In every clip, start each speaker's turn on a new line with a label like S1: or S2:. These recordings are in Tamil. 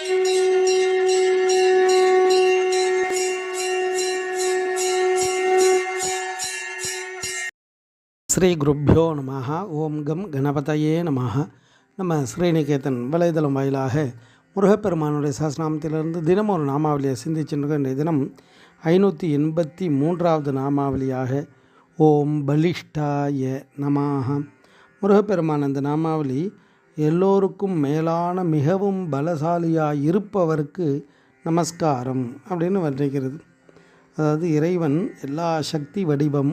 S1: ஸ்ரீ குருப்யோ நம ஓம் கம் கணபதையே நம நம்ம ஸ்ரீநிகேதன் வலைதளம் வாயிலாக முருகப்பெருமானுடைய சஹஸ்ரநாமத்திலிருந்து தினம் ஒரு நாமாவளியை சிந்திச்சுட்டு இன்றைய தினம் ஐநூற்றி எண்பத்தி மூன்றாவது நாமாவளியாக ஓம் பலிஷ்டாய நமாக முருகப்பெருமான் அந்த நாமாவளி எல்லோருக்கும் மேலான மிகவும் பலசாலியாக இருப்பவருக்கு நமஸ்காரம் அப்படின்னு வர்ணிக்கிறது. அதாவது இறைவன் எல்லா சக்தி வடிவம்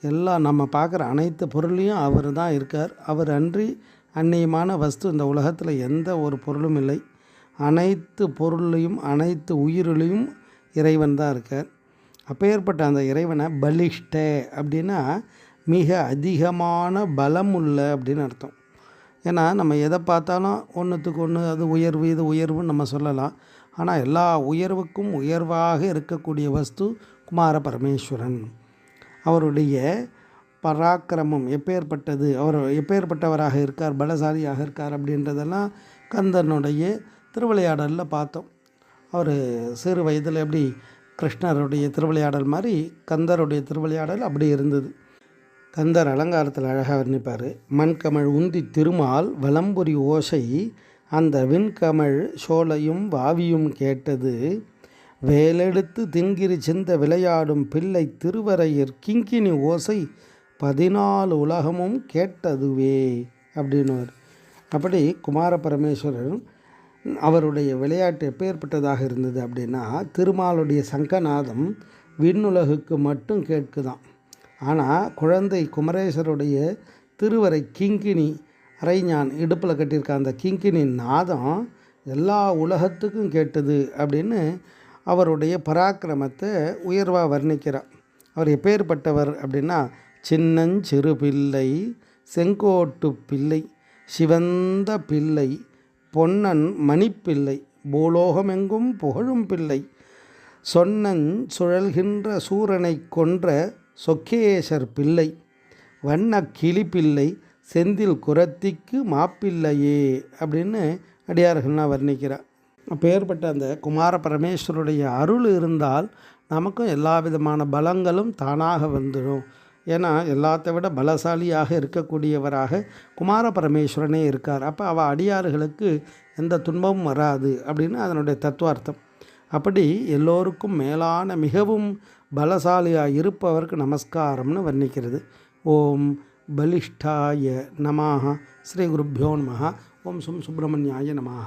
S1: எல்லாம் நம்ம பார்க்குற அனைத்து பொருளையும் அவர் தான் இருக்கார். அவர் அன்றி அந்நியமான வஸ்து இந்த உலகத்தில் எந்த ஒரு பொருளும் இல்லை. அனைத்து பொருளையும் அனைத்து உயிரிலையும் இறைவன் தான் இருக்கார். அப்பேற்பட்ட அந்த இறைவனை பலிஷ்ட அப்படின்னா மிக அதிகமான பலம் உள்ள அப்படின்னு அர்த்தம். ஏன்னா நம்ம எதை பார்த்தாலும் ஒன்றுத்துக்கு ஒன்று அது உயர்வு இது உயர்வுன்னு நம்ம சொல்லலாம். ஆனால் எல்லா உயர்வுக்கும் உயர்வாக இருக்கக்கூடிய வஸ்து குமார பரமேஸ்வரன். அவருடைய பராக்கிரமம் எப்பேற்பட்டது? அவர் எப்பேற்பட்டவராக இருக்கார்? பலசாலியாக இருக்கார் அப்படின்றதெல்லாம் கந்தனுடைய திருவிளையாடலில் பார்த்தோம். அவர் சிறு வயதில் எப்படி கிருஷ்ணருடைய திருவிளையாடல் மாதிரி கந்தருடைய திருவிளையாடல் அப்படி இருந்தது. கந்தர் அலங்காரத்தில் அழகாக வர்ணிப்பார். மண்கமழ் உந்தி திருமால் வலம்புரி ஓசை அந்த விண்கமழ் சோலையும் வாவியும் கேட்டது. வேலெடுத்து திங்கிரி சிந்த விளையாடும் பிள்ளை திருவரையர் கிங்கினி ஓசை பதினாலு உலகமும் கேட்டதுவே அப்படின்னுவர். அப்படி குமார பரமேஸ்வரர் அவருடைய விளையாட்டு எப்பேற்பட்டதாக இருந்தது அப்படின்னா திருமாலுடைய சங்கநாதம் விண்ணுலகுக்கு மட்டும் கேட்குதான். ஆனால் குழந்தை குமரேஸ்வருடைய திருவரை கிங்கினி அரைஞான் இடுப்பில் கட்டியிருக்க அந்த கிங்கினி நாதம் எல்லா உலகத்துக்கும் கேட்டது அப்படின்னு அவருடைய பராக்கிரமத்தை உயர்வாக வர்ணிக்கிறார். அவர் எப்பேற்பட்டவர் அப்படின்னா சின்னஞ்சிறு பிள்ளை செங்கோட்டு பிள்ளை சிவந்த பிள்ளை பொன்னன் மணிப்பிள்ளை பூலோகமெங்கும் புகழும் பிள்ளை சொன்னன் சுழல்கின்ற சூரனை கொன்ற சொக்கேசர் பிள்ளை வண்ண கிளிப்பிள்ளை செந்தில் குரத்திக்கு மாப்பிள்ளையே அப்படின்னு அடியார்கள்லாம் வர்ணிக்கிறார். அப்பேற்பட்ட அந்த குமார பரமேஸ்வருடைய அருள் இருந்தால் நமக்கும் எல்லா விதமான பலங்களும் தானாக வந்துடும். ஏன்னா எல்லாத்த விட பலசாலியாக இருக்கக்கூடியவராக குமார பரமேஸ்வரனே இருக்கார். அப்போ அவள் அடியார்களுக்கு எந்த துன்பமும் வராது அப்படின்னு அதனுடைய தத்துவார்த்தம். அப்படி எல்லோருக்கும் மேலான மிகவும் பலசாலியாக இருப்பவருக்கு நமஸ்காரம்னு வர்ணிக்கிறது. ஓம் பலிஷ்டாய நமாக ஸ்ரீ குருப்பியோ நம ஓம் சும் சுப்பிரமணியாய நமாக